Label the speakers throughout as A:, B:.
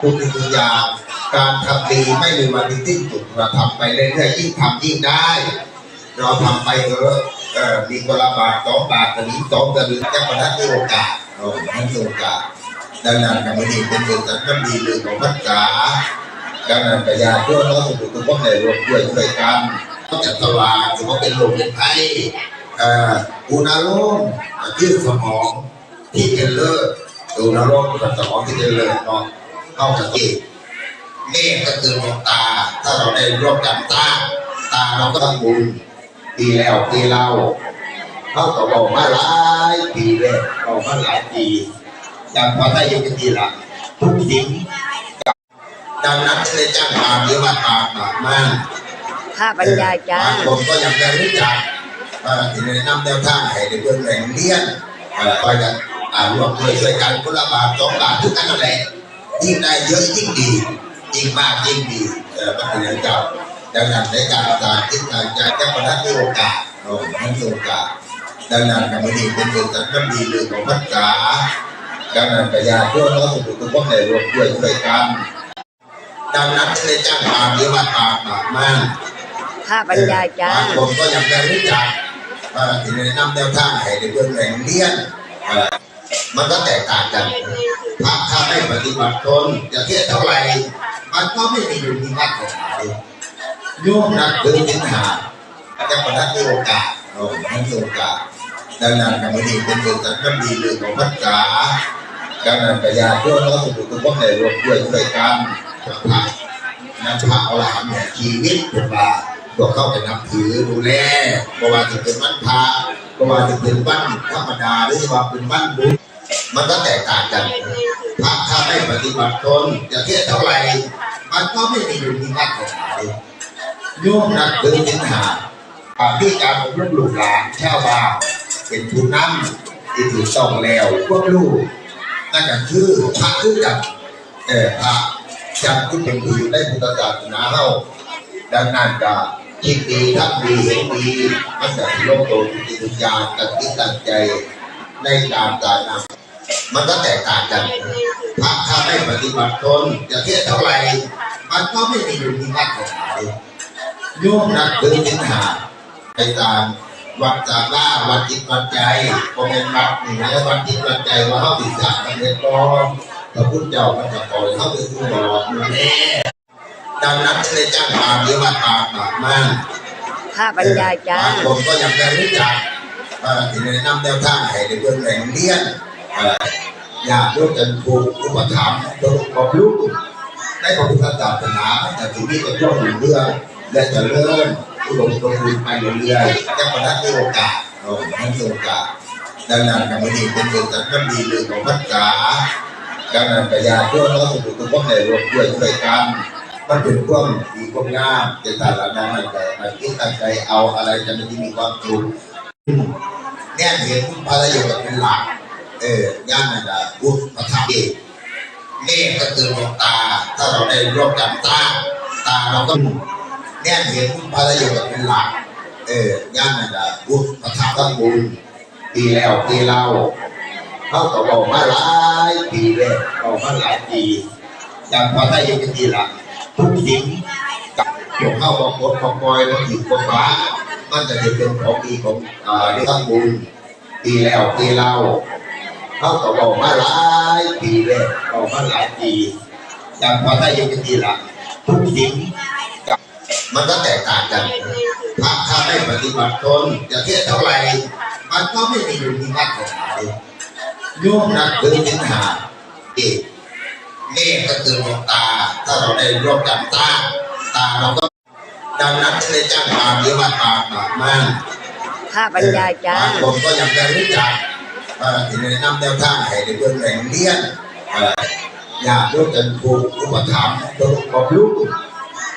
A: คุณคืออยางการทำดีไม่มีวันที่สิ้นสุดเราทำไปเรื่อยๆยิ่งทำยิ่งได้ เราทำไปเถอะเออมีกละบาทสองบาทตอนนี้สองตะลึงแค่ประทัดที่โอกาสเราให้โอกาสดังนั้นกับมันนี้เป็นเรื่องสำคัญดีเรื่องของพรรษาดังนั้นกระยาเพื่อน้องสุขุมทุกคนในรวมด้วยช่วยกันต้องจัดตลาดถือว่าเป็นโรคเป็นไข้เอ่ออุณาโลมยืดสมองที่เป็นเลิศอุณาโลมกับสมองที่เป็นเลิศเนาะ เข้ากับที่เมฆก็คือดวงตา ถ้าเราได้ร่วมกันตาตาเราก็ต้องบุญปีแล้วปีเล่าเขาก็บอกมาหลายปีเลยบอกมาหลายปีอย่างพอได้ยินกันทีละทุกสิ่งดังนั้นเลยจ้างมาหรือว่าตามมามาก
B: ค่าบรรยายจ้า
A: บางคนก็ยังไม่รู้จักเอ่อที่แนะนำแนวทางให้ในเรื่องแหล่งเรียนเอ่อก็จะอ่ารวมด้วยช่วยกันคนละบาทสองบาททุกกันนั่นแหละ ยิ่งได้เยอะยิ่งดี ยิ่งมากยิ่งดีเออมันเป็นอย่างเจ้าดังนั้นในการสร้างที่การใจแก้ปัญหาที่โอกาสเราให้โอกาสดังนั้นกับมันนี้เป็นเรื่องสำคัญดีเรื่องของพรรษาดังนั้นกระยาเพื่อน้องสุขุมทุกคนในรวมด้วยช่วยกันดังนั้นเลยจ้างมาหรือว่าตามมามาก
B: ค่าบรรยายจ้า
A: บางคนก็ยังไม่รู้จักเอ่อที่แนะนำแนวทางให้ในเรื่องแหล่งเรียนเอ่อ มันก็แตกต่างกันถ้าถ้าไม่ปฏิบัติตนจะเทียบเท่าไหร่มันก็ไม่มีอยู่ที่วัดของเราโยมนักคือจินหาแต่ประทัดที่โอกาสเราให้โอกาสดังนั้นกับมันนี้เป็นเรื่องสำคัญดีเรื่องของพรรษาดังนั้นกระยาเพื่อน้องสุขุมทุกคนในรวมด้วยช่วยกันพระนั้นพระอาหลานเนี่ยชีวิตเป็นว่าพวกเข้าไปนับถือดูแลเพราะว่าจะเป็นวันพระเพราะว่าจะเป็นวันธรรมดาหรือว่าเป็นวันบุญ มันก็แตกต่างกันพระถ้าไม่ปฏิบัติตนจะเทียบเท่าไหร่มันก็ไม่มีอยู่ที่วัดของเราโยมนักคือจินหาปากที่การอบรมลูกหลานชาวบ้านเป็นผู้นำที่ถูกต้องแล้วพวกลูกนั่นก็คือพระคือกันเออพระจำที่เป็นผู้อยู่ในพุทธศาสนาเราดังนั้นก็คิดดีทำดีเห็นดีมันจะลงตัวจิตวิญญาณตัดคิดตั้งใจในการการนำ มันก็แตกต่างกันพระถ้าไม่ปฏิบัติตนจะเทียบเท่าไหร่มันก็ไม่มีอยู่ที่วัดของเราโยมนักคือจินหาในการวัดจาล่าวัดจิตวัดใจพอเป็นวัดนี่นะวัดจิตวัดใจว่าเขาติดสารกันเรียบร้อยพระพุทธเจ้ามันจะปล่อยเขาไปผู้หลอกอยู่แน่ดังนั้นเลยจ้างมาหรือว่าตามมามา
B: ค่าบรรยายจ้า
A: บางคนก็ยังไม่รู้จักเอ่อที่แนะนำแนวทางให้ในเรื่องแหล่งเรียน เอ่ออยากรู้จันผูกอุปถัมภ์โดยความรู้ในพระพุทธศาสนาแต่ที่นี่จะต้องอยู่เรื่องและจะเริ่มอุดมสมบูรณ์ไปเรื่อยๆแต่ประทัดที่โอกาสเราให้โอกาสดังนั้นกับมันนี้เป็นเรื่องสำคัญดีเรื่องของพรรษาดังนั้นกระยาเพื่อน้องสุขุมทุกคนในรวมด้วยช่วยกันมันเป็นความดีความงามแต่ถ้าเราได้แต่เราคิดตั้งใจเอาอะไรจะไม่มีความสุขเนี่ยเห็นภรรยาเป็นหลัก เออย่านนั่นแหละพูดภาษาเอกเมฆก็คือดวงตา ถ้าเราได้ร่วมกันตาตาเราก็เนี่ยเห็นภรรยาเป็นหลักเออย่านนั่นแหละพูดภาษาตั้งบุญปีแล้วปีเล่าเขาก็บอกมาหลายปีเลยบอกมาหลายปีอย่างพอได้ยินกันทีละทุกสิ่งกับหลวงเข้าบอกกดของปอยแล้วถึงกดฟ้ามันจะเป็นของดีของอ่าได้ทั้งบุญปีแล้วปีเล่า เขาก็บอกมาหลายปีเลยบอกมาหลายปีอย่างพอได้ยินกันทีละทุกสิ่งกับมันก็แตกต่างกันพระถ้าไม่ปฏิบัติตนจะเทียบเท่าไหร่มันก็ไม่มีอยู่ที่วัดของเราโยมนักคือจินหาเอกเมฆก็คือดวงตา ถ้าเราได้ร่วมกันตาตาเราก็ดังนั้นเลยจ้างมาหรือว่าตามมามา
B: ค่าบรรยายจ้า
A: บางคนก็ยังไม่รู้จัก เอ่อที่แนะนำแนวทางให้ในเรื่องแหล่งเรียนเอ่ออยากรู้จันผูอุปถัมภ์โดยความรู้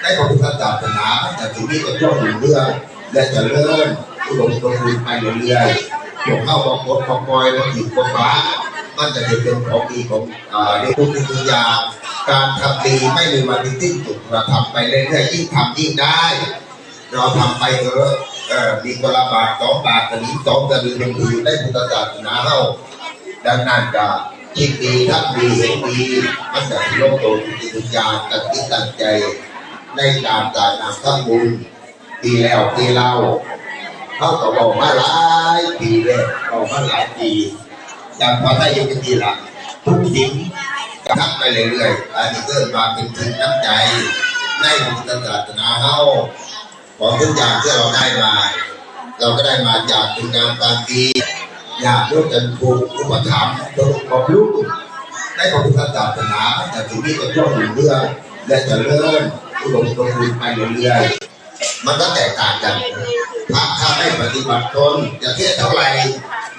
A: ในพระพุทธศาสนาแต่ทีนี่จะต้องอยู่เรื่องและจะเริ่มอุดมสมบูรณ์ไปเรื่อยๆหลวงเข้าบอกกดของปอยแล้วถึงกฟ้ามันจะเป็นเรื่องของดีของอ่าในทุกสิ่งทุกอยางการทำดีไม่มีวันที่สิ้นสุดเราทำไปเรื่อยๆยิ่งทำยิ่งได้ เราทำไปเถอะ มีกละบาทสองบาทตอนนี้สองตะลึงยังอยู่ในพุทธศาสนาเราดังนั้นก็คิดดีทำดีเห็นดีมันจะลงตัวจิตวิญญาณตั้งจิตตั้งใจในการจ่ายนำทั้งบุญปีแล้วปีเล่าเขาก็บอกมาหลายปีเลยบอกมาหลายปีจากพอได้ยังดีละทุกสิ่งกระทับไปเรื่อยๆอันนี้เกิดมาเป็นถึงน้ำใจในพุทธศาสนาเฮา ของทุกอย่างที่เราได้มา เราก็ได้มาจากคุณงามความดีอยากร่วมกันปลูกอุปถัมภ์ปลูกบำรุงในพระพุทธศาสนาแต่ถึงนี้ก็ย่อมอยู่เรื่องและจะเริ่มอุดมสมบูรณ์ไปเรื่อยๆมันก็แตกต่างกันถ้าถ้าไม่ปฏิบัติตนจะเทียบเท่าไหร่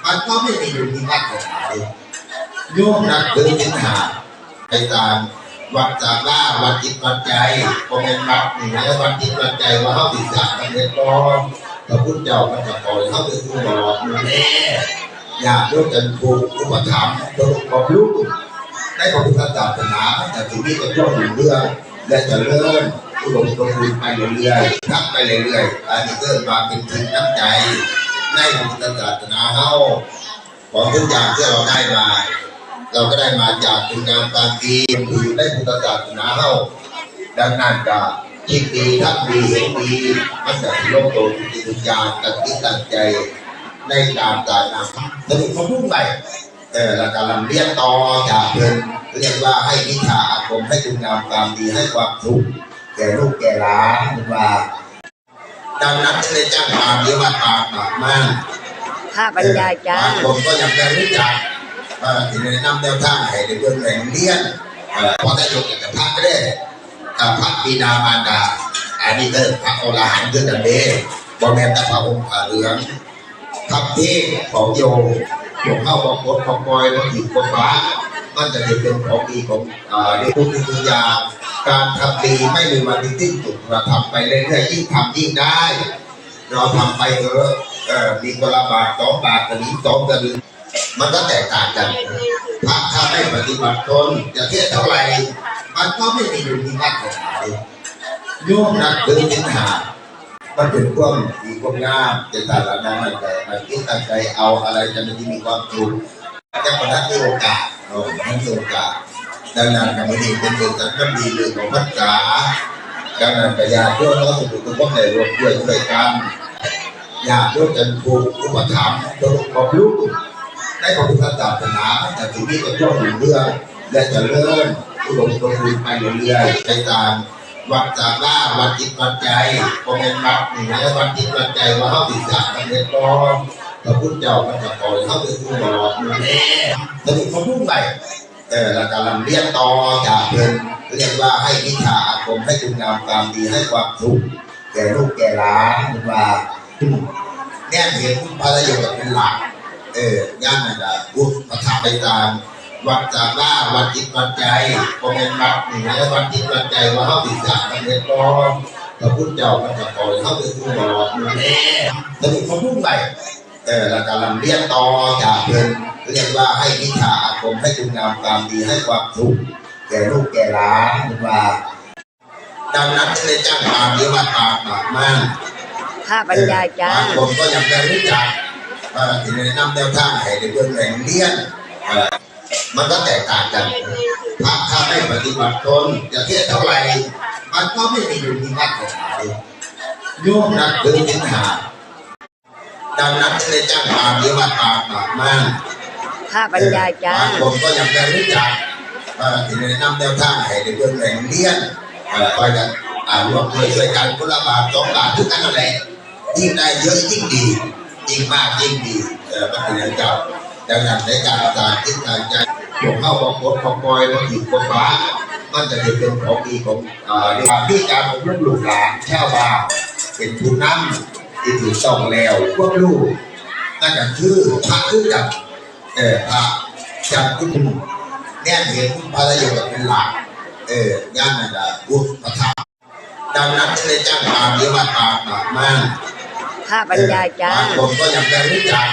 A: มันก็ไม่มีอยู่ที่วัดของเราโยมนักถือจิตหาไปตาม วัดจาลาวัดจิตวัดใจคอมเมนต์วัดนี่นะวัดจิตวัดใจว่าเขาติดสารกันเรียบร้อยพระพุทธเจ้ามันจะปล่อยเขาไปสู่หลอดมือแน่อยากร่วมกันปลูกอุปถัมภ์ปลูกบำรุงในพระพุทธศาสนาแต่ถึงนี้ก็ย่อมอยู่เรื่องและจะเริ่มอุดมสมบูรณ์ไปเรื่อยๆทับไปเรื่อยๆอันนี้เกิดมาเป็นถึงน้ำใจในพระพุทธศาสนาเฮาของทุกอย่างที่เราได้มา เราก็ได้มาจากคุณงามความดีคือในพุทธศาสนาเฮาดังนั้นก็คิดดีทำดีเห็นดีมันจะลงตัวจิตวิญญาณตั้งจิตตั้งใจในการจ่ายนำสรุปเขาพูดไปเออแล้วก็ลำเลียงต่อจากเพิ่นเรียกว่าให้วิชาอาคมให้คุณงามความดีให้ความสุขแก่ลูกแก่หลานเป็นว่าดังนั้นเลยจ้างปามเยอะว่าปามปากมาก
B: ข้าบรรยายจ้า
A: บางคนก็ยังไม่รู้จัก เอ่อที่แนะนำแนวทางให้ในเบื้องแหล่งเรียนเอ่อพอได้ยกกับพระก็ได้กับพระบิดามารดา อันนี้ก็พระอรหันต์คือกันเด้บอแมนแตะพระองค์ผ้าเหลืองคำเทศของโยมหลวงเข้าบอกคนของปอยบางทีคนฟ้ามันจะเป็นของดีของอ่าในทุกสิ่งอย่างการทำดีไม่มีวันที่สิ้นสุดเราทำไปเรื่อยๆยิ่งทำยิ่งได้ เราทำไปเถอะมีคนละบาทสองบาทกระดิ่งสองกระดิ่ง มันก็แตกต่างกันถ้าถ้าไม่ปฏิบัติตนจะเทียบเท่าไหร่มันก็ไม่มีอยู่ที่วัดของเราโยมนักถือจิตหามันเป็นพวกมีพวกงามเป็นสารนามันแต่มันคิดตั้งใจเอาอะไรจะมันที่มีความสุขแต่คนนั้โอกาสเราไม่มีโอกาสดังนั้นกับมันดีเป็นเรื่องสำดีเรื่องของพรรษาดังนั้นปัญญาเพื่อเราสุขทุกข์ในรวมด้วยช่วยกันอยากร่วมกันปลูกอุปถัมภ์ปลูกบำรุง ในพระพุทธศาสนาแต่ถึงนี้ก็ย่อมอยู่เรื่องและจะเริ่มอุดมสมบูรณ์ไปเรื่อยๆไปตามวัดจาล่าวัดจิตวัดใจคอมเมนต์วัดนี่นะวัดจิตวัดใจว่าเขาติดสารกันเรียบร้อยพระพุทธเจ้ามันจะปล่อยเขาไปสู่หลอดมือแน่สรุปเขาพูดไปเออแล้วก็ลำเลียงต่อจากเพิ่นเรียกว่าให้วิชาอาคมให้คุณงามความดีให้ความสุขแก่ลูกแก่หลานเป็นว่าเนี่ยเห็นภรรยาเป็นหลัก เออย่านนั่นแหละพูดประทับไปตามวัดจาล่าวัดจิตวัดใจคอมเมนวัดนี่นะวัดจิตวัดใจว่าเขาติดสารกันเรียบร้อยพระพุทธเจ้ามันจะปล่อยเขาไปสู่หลอดมือแน่สรุปเขาพูดไปเออแล้วก็ลำเลียงต่อจากเพิ่นเรียกว่าให้วิชาอาคมให้คุณงามความดีให้ความสุขแก่ลูกแก่หลานว่าดังนั้นเลยจ้างปามเยอะว่าปามปากมาก
B: ข้าบรรยายจ้า
A: บางคนก็ยังไม่รู้จัก เอ่อที่แนะนำแนวทางให้ในเบื้องแหล่งเรียนเอ่อมันก็แตกต่างกันถ้าถ้าไม่ปฏิบัติตนจะเทียบเท่าไหร่มันก็ไม่มีอยู่ที่วัดของเราโยมนักถือจิตหาดังนั้นเลยจ้างปามเยอะว่าปามปากมาก
B: ข้าบรรยายจ้า
A: บางคนก็ยังไม่รู้จักเอ่อที่แนะนำแนวทางให้ในเบื้องแหล่งเรียนเอ่อไปกันอ่ารวมด้วยช่วยกันคนละบาทสองบาททุกกันนั่นแหละยิ่งได้เยอะยิ่งดี ยิ่งมากยิ่งดีเออมันเป็นอย่างเก่าดังนั้นในการตาคิดการใจหลวงเข้าบอกคนของปอยบางทีคนฟ้า มันจะเป็นของดีของอ่าในที่การของลูกหลูกหลานชาวบ้านเป็นผู้นำที่ถูกต้องแล้วพวกลูกนั่นก็คือพระคือกับเออพระจับกุมเนี่ยเห็นภรรยาเป็นหลักเออย่านนั่นแหละบุตรประทับดังนั้นเลยจ้างปามเยอะว่าปามากมาก
B: ข้าบรรยายจ้า
A: บางคนก็ยังไม่รู้จัก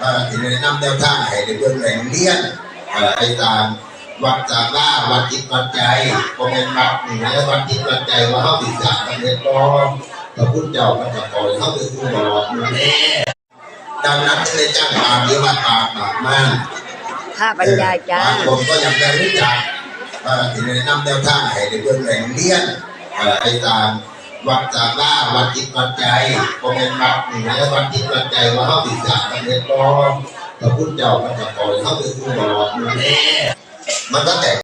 A: เอ่อที่แนะนำแนวทางให้ในเบื้องแหล่งเรียนเอ่อไปตามวัดจาล่าวัดจิตวัดใจคอมเมนต์วัดนี่นะวัดจิตวัดใจว่าเขาติดสารกันเรียบร้อยพระพุทธเจ้ามันจะปล่อยเขาไปสู่หลอดมือแน่ดังนั้นเลยจ้างปามเยอะว่าปามปากมาก
B: ขข้าบรรยายจ้า
A: บางคนก็ยังไม่รู้จักเอ่อที่แนะนำแนวทางให้ในเบื้องแหล่งเรียนเอ่อไอ้ตาม วัดตามล่าวัดจิตวัดใจก็เป็นวัดนี่นะวัดจิตวัดใจว่าเขาติดจากกันเรียนรองพระพุทธเจ้ามันจะปล่อยเขาไปสู่หลอกมือแน่มันก็แตก